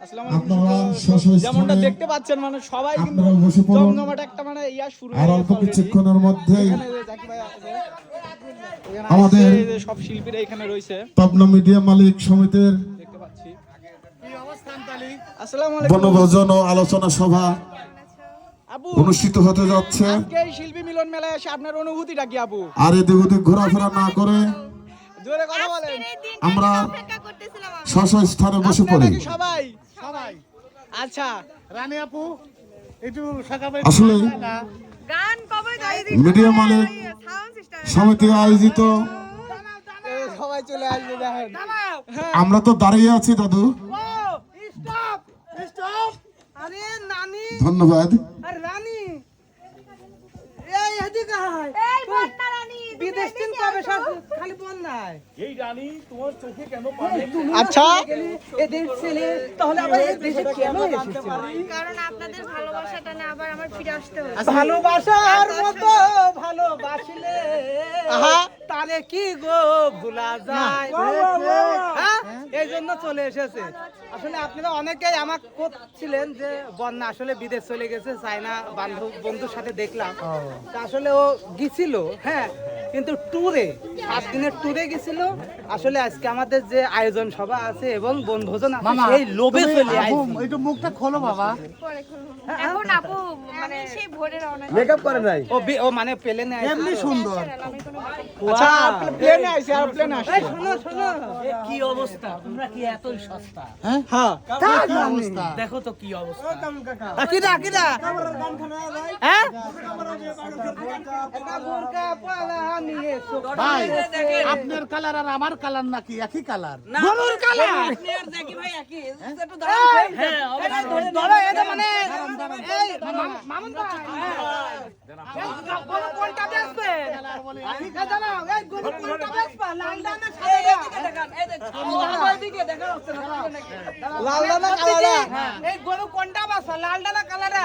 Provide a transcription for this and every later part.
আসসালামু আপনারা যেমনটা দেখতে পাচ্ছেন মানে সবাই কিন্তু আপনারা বসে পড়ুন। জমজমাট একটা মানে ইয়া শুরু আর অল্প কিছুক্ষণের মধ্যেই এখানে যে জাকি ভাই আছে, এখানে আমাদের- আসছে, এই যে সব শিল্পীরা এখানে রয়েছে। পাবনা মিডিয়া মালিক সমিতির দেখতে পাচ্ছি। আসসালামু আলাইকুম। বনভোজন ও আলোচনা সভা অনুষ্ঠিত হতে যাচ্ছে। শিল্পী মিলন মেলায় এসে আপনার অনুভূতিটা কি আপু আর এদিক ওদিক ঘোরাফেরা না করে জোরে কথা বলেন। আমরা স্থানে বসে পড়ি। সবাই? সবাই। আচ্ছা। রানী আপু একটু আসলে মিডিয়া মালিক সমিতি আয়োজিত। সবাই চলে আসবে দেখেন। হ্যাঁ। আমরা তো দাঁড়িয়ে আছি দাদু। আরে নানি। ধন্যবাদ। আর রানী। এই এদিকে এই আচ্ছা। এদের ছেলে তাহলে আবার এই দেশে কেন এসেছে? কারণ আপনাদের ভালোবাসাটা না আবার আমার ফিরে আসতে হবে ভালোবাসার মতো ভালোবাসিলে আহা। কি গো ভুলা যায়? হ্যাঁ? এই জন্য চলে এসেছে। আসলে আপনারা অনেকেই আমাকে করছিলেন যে বন্যা আসলে বিদেশ চলে গেছে চায়না বান্ধব বন্ধুর সাথে দেখলাম। তা আসলে ও গেছিল হ্যাঁ। কিন্তু ট্যুরে সাত দিনের ট্যুরে গেছিল। আসলে আজকে আমাদের যে আয়োজন সভা আছে এবং বনভোজন আছে সেই লোভে চলে আইছি। একটু মুখটা খোলো বাবা। এখন আপু মানে সেই ভোরে রওনা ও বি- ও মানে প্লেনে এমনি সুন্দর। আমি কোনো আচ্ছা প্লেনে আইছে আর প্লেনে আসছে শোনো শোনো। কি অবস্থা? তোমরা কি এতই সস্তা? হ্যাঁ? কি অবস্থা? দেখো তো কি অবস্থা। কিরা কিরা হ্যাঁ? বোরকা পালা ভাই আপনার কালার আর আমার কালার নাকি একই কালার গরুর কালা হ্যাঁ অবশ্যই। ধরো এটা মানে এই মাম- মামুন ভাই এই গরু কোনটা বেচবে ঠিক আছে না এই গরু কোনটা বেচবে লাল দানা কালারা এই গরু কোনটা বেচবে লাল দানা কালারা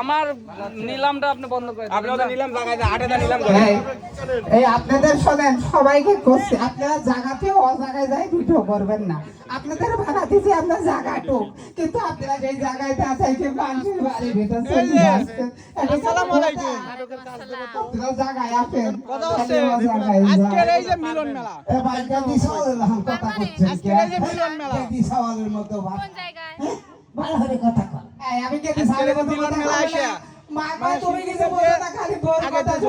আমার নিলামটা আপনি বন্ধ করে নিলাম আটেটা নিলাম এই এই আপনাদের শোনেন সবাইকে করছে আপনারা জায়গাতে ও জায়গায় যাই ভিডিও করবেন না। আপনাদের ভাড়া দিয়েছি আপনার জায়গাটুক কিন্তু আপনারা যেই জায়গাতে আছেন সেই মানুষের বাড়ি ভিতর চলে আসছেন আসসালামু আলাইকুম। আপনারা জায়গায় জায়গায় আজকের। এই যে মিলন মেলা। এ সওয়ালের হাল কথা করছেন। আজকের এই যে মিলন মেলা। সওয়ালের মতো কোন জায়গায়? ভালো করে কথা কর আমি গাদি আজকের সওয়ালের এই যে মতো মিলন কথা মেলা কই মা কয় তুমি কিছু বলো না খালি বোর কথা যে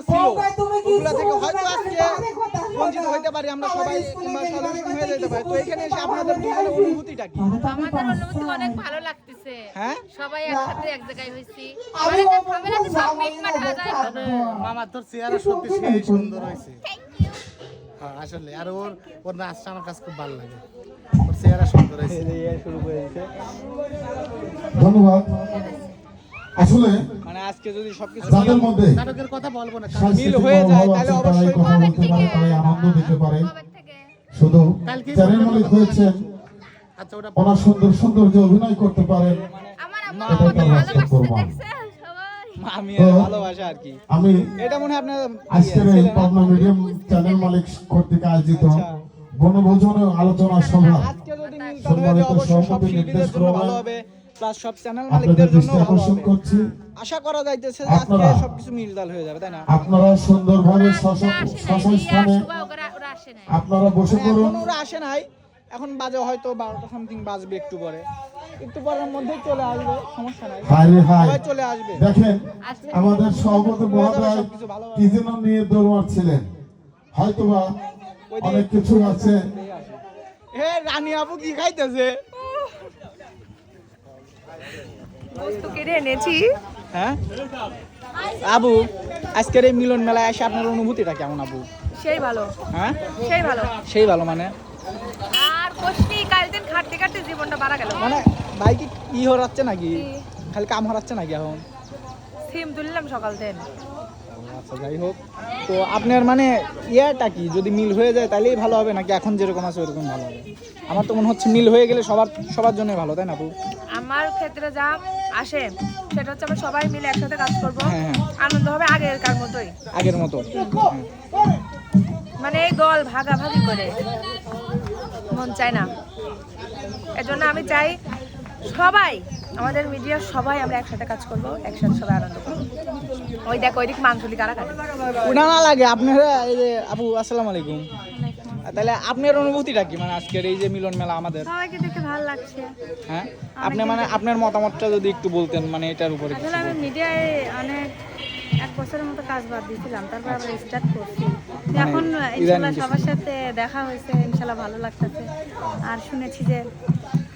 শোনো। ছিল, তুমি কিছু ওগুলা থেকে হয়তো আজকে খালি বাজে কথা শোনো। বঞ্চিত হইতে পারি আমরা সবাই কিংবা গেলে হয়ে যেতে পারে। তো এখানে এসে আপনাদের দুজনের অনুভূতিটা কি? আমাদের অনুভূতি অনেক ভালো লাগতেছে। হ্যাঁ? সবাই একসাথে এক জায়গায় হইছি। মামা তোর চেহারা সত্যি সেই সুন্দর হয়েছে। হ্যাঁ আসলে। আর ওর ওর নাচটা আমার কাছে খুব ভালো লাগে। ওর চেহারা সুন্দর হয়েছে। শুরু হয়েছে ধন্যবাদ। আসলে মানে আজকে যদি সবকিছু যাদের মধ্যে নাটকের কথা বলব না হয়ে যায়, তাহলে অবশ্যই কথা বলতে পারে থেকে? আনন্দ দিতে পারে। শুধু কালকে চ্যানেল মালিক হয়েছেন। আচ্ছা ওনার সুন্দর সুন্দর যে অভিনয় করতে পারেন। আমার আম্মু ভালোবাসতে আমি ভালোবাসা আর কি। আমি এটা মনে হয় আপনার আজকের এই পাবনা মিডিয়াম চ্যানেল মালিক কর্তৃক আয়োজিত আচ্ছা। বনভোজন আলোচনা সভা। আজকে যদি মিলন হয়ে অবশ্যই সব সভাপতি শিল্পীদের নির্দেশ জন্য ভালো হবে প্লাস সব চ্যানেল মালিকদের জন্য আকর্ষণ করছি। আশা করা যাইতেছে যে আজকে আপনারা- সবকিছু মিলতাল হয়ে যাবে তাই না? আপনারা সুন্দরভাবে স্থানে। আপনারা বসে পড়ুন। ওরা আসে নাই এখন বাজে হয়তো বারোটা সামথিং বাজবে একটু পরে। একটু পরের মধ্যেই চলে আসবে সমস্যা নাই। হাই রে হাই সবাই চলে আসবে। দেখেন আমাদের সভাপতি মহোদয় সবকিছু ভালো হবে। কি যেন নিয়ে দৌড় ছিলেন। হয়তোবা অনেক কিছু আছে। হে রানী আপু কি খাইতেছে? বস্তু কেড়ে এনেছি। হ্যাঁ? আবু আজকের এই মিলন মেলায় এসে আপনার অনুভূতিটা কেমন আবু সেই ভালো। হ্যাঁ? সেই ভালো। সেই ভালো মানে? কষ্টি দিন খাটতে খাটতে জীবনটা বাড়া গেল। মানে কি হরাচ্ছে নাকি? খালি কাম হরাচ্ছে নাকি এখন? সিম তুললাম সকাল থেকে আচ্ছা যাই হোক। তো আপনার মানে ইয়াটা কি? যদি মিল হয়ে যায় তাহলেই ভালো হবে নাকি এখন যেরকম আছে ওরকম ভালো হবে? আমার তো মনে হচ্ছে মিল হয়ে গেলে সবার সবার জন্য ভালো তাই না আপু? আমার ক্ষেত্রে যা আসে সেটা হচ্ছে আমরা সবাই মিলে একসাথে কাজ করব। হ্যাঁ, হ্যাঁ। আনন্দ হবে আগের কার মতোই। আগের মতো। মানে এই দল ভাগাভাগি করে। মন চায় না। এজন্য আমি চাই সবাই আমাদের মিডিয়ার সবাই আমরা একসাথে কাজ করব একসাথে সবাই আনন্দ করব। ওই দেখ ওই দিক মাংসলি কারা ওটা না লাগে আপনারা এই যে আপু আসসালামু আলাইকুম। তাহলে আপনার অনুভূতিটা কি? মানে আজকের এই যে মিলন মেলা আমাদের। সবাইকে দেখতে ভালো লাগছে। হ্যাঁ? আপনি মানে আপনার মতামতটা যদি একটু বলতেন মানে এটার উপরে আসলে আমি মিডিয়ায় অনেক বছরের মতো কাজ বাদ দিয়েছিলাম তারপর আবার স্টার্ট করছি। এখন ইনশাল্লাহ সবার সাথে দেখা হয়েছে ইনশাল্লাহ ভালো লাগতেছে। আর শুনেছি যে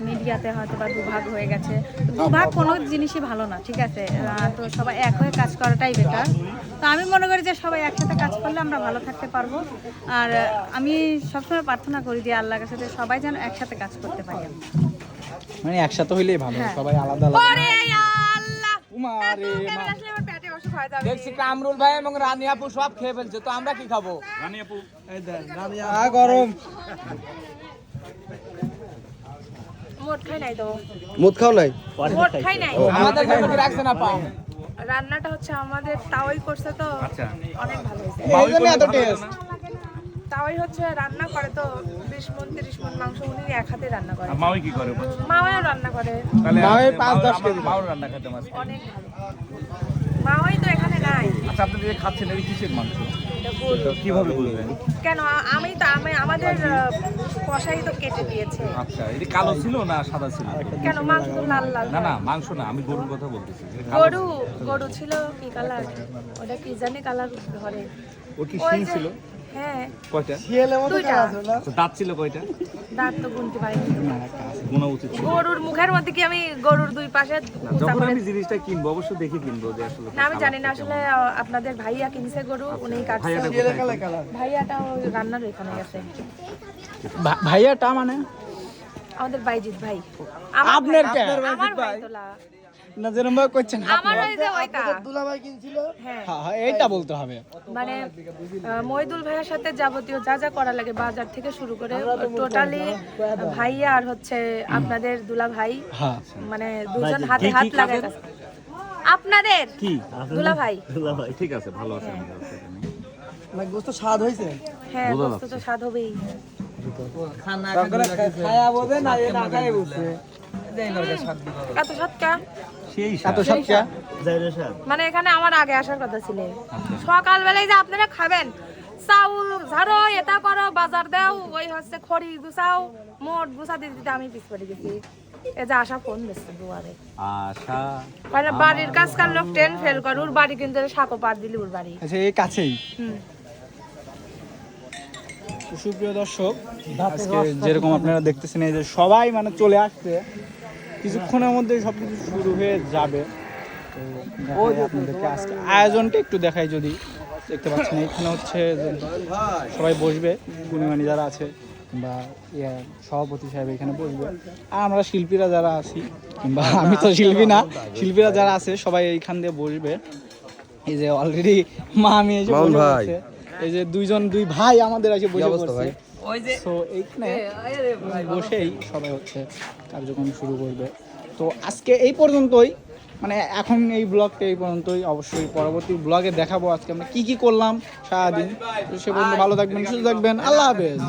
মিডিয়াতে হয়তো বা দুভাগ হয়ে গেছে। দুভাগ কোনো জিনিসই ভালো না ঠিক আছে? তো সবাই এক হয়ে কাজ করাটাই বেটার তো আমি মনে করি যে সবাই একসাথে কাজ করলে আমরা ভালো থাকতে পারব। আর আমি সবসময় প্রার্থনা করি যে আল্লাহর কাছে সবাই যেন একসাথে কাজ করতে পারি। মানে একসাথে হইলেই ভালো হ্যাঁ। সবাই আলাদা আলাদা। দেখছি কামরুল ভাই এবং রানী আপু সব খেয়ে ফেলছে তো আমরা কি খাব আ গরম মোট খাই নাই তো মুদ খাও নাই খাই আমাদের জন্য রাখছে না পাও রান্নাটা হচ্ছে আমাদের তাওয়াই করছে তো অনেক ভালো হয়েছে এত টেস্ট তাওয়াই হচ্ছে রান্না করে তো বিশ মন তিরিশ মন মাংস উনি এক হাতে রান্না করে মাউই কি করে মাওয়াও রান্না করে তাহলে মাউই পাঁচ দশ কেজি। মাউর রান্না খেতে মাছ অনেক ভালো। তো এখানে নাই। আচ্ছা আপনি যে খাচ্ছেন এটা কিসের মাংস। কীভাবে কেন আমি তো আমি আমাদের কষাই তো কেটে দিয়েছে। আচ্ছা এটা কালো ছিল না সাদা ছিল? কেন মাংস তো লাল লাল না না মাংস না আমি গরুর কথা বলতেছি। গরু গরু ছিল কি কালার? ওটা কি জানি কালার ঘরে ওর কি যে- ছিল? হ্যাঁ। কয়টা? দুইটা। দাঁত ছিল কয়টা? দাঁত তো গুনতে পারিনি গোনা উচিত গরুর মুখের মধ্যে কি আমি গরুর দুই পাশে না, যখন আমি জিনিসটা কিনবো অবশ্যই দেখে কিনবো যে আসলে না আমি জানি না আসলে আপনাদের ভাইয়া কিনছে গরু উনি কাটছে। ভাইয়াটাও রান্নার ওইখানে গেছে। ভাইয়াটা মানে? আমাদের বাইজিৎ ভাই। আপনার আমার ভাই তোলা। না যেরকম ভাবে করছেন। আমার ওই যে ওইটা। দুলাভাই কিনছিল। হ্যাঁ। হ্যাঁ হ্যাঁ এইটা বলতে হবে। মানে আহ, মহিদুল ভাইয়ের সাথে যাবতীয় যা যা করা লাগে বাজার থেকে শুরু করে টোটালি ভাইয়া আর হচ্ছে আপনাদের দুলা ভাই হ্যাঁ। মানে দুজন হাতে হাত লাগায় কাজ করে। আপনাদের? দুলা ভাই ঠিক আছে ভালো আছে হ্যাঁ। অসুবিধা নেই। গোস্ত স্বাদ হয়েছে? হ্যাঁ বস্তু তো স্বাদ হবেই। খায়া বোঝে না এ না খায় বুঝছে এত সৎকা মানে এখানে আমার আগে আসার কথা ছিল। সকালবেলায় যে আপনারা খাবেন চাউল ঝাড়ো এটা করো বাজার দাও ওই হচ্ছে খড়ি গুছাও মোট গুছা দিতে দিতে আমি পিছ পড়ে গেছি। এ যে আশা ফোন দিচ্ছে দুয়ারে। আশা মানে বাড়ির কাজ কার লোক ট্রেন ফেল করে ওর বাড়ি কিন্তু সাঁকো পার দিলি ওর বাড়ি। আচ্ছা এই কাছেই? হুম। সুপ্রিয় দর্শক আজকে যেরকম আপনারা দেখতেছেন এই যে সবাই মানে চলে আসছে। কিছুক্ষণের মধ্যে সবকিছু শুরু হয়ে যাবে। তো আপনাদেরকে আজকে আয়োজনটা একটু দেখাই যদি দেখতে পাচ্ছেন। এখানে হচ্ছে সবাই বসবে গুণিমানি যারা আছে কিংবা ইয়ে সভাপতি সাহেব এখানে বসবে। আর আমরা শিল্পীরা যারা আছি কিংবা আমি তো শিল্পী না শিল্পীরা যারা আছে সবাই এইখান দিয়ে বসবে। এই যে অলরেডি মা আমি এসে। এই যে দুইজন দুই ভাই আমাদের আছে বসে পড়ছে। ওই তো এইখানে বসেই সবাই হচ্ছে কার্যক্রম শুরু করবে। তো আজকে এই পর্যন্তই। মানে এখন এই ব্লগটা এই পর্যন্তই। অবশ্যই পরবর্তী ব্লগে দেখাবো আজকে আমরা কি কি করলাম সারাদিন। তো সে পর্যন্ত ভালো থাকবেন সুস্থ থাকবেন। আল্লাহ হাফেজ।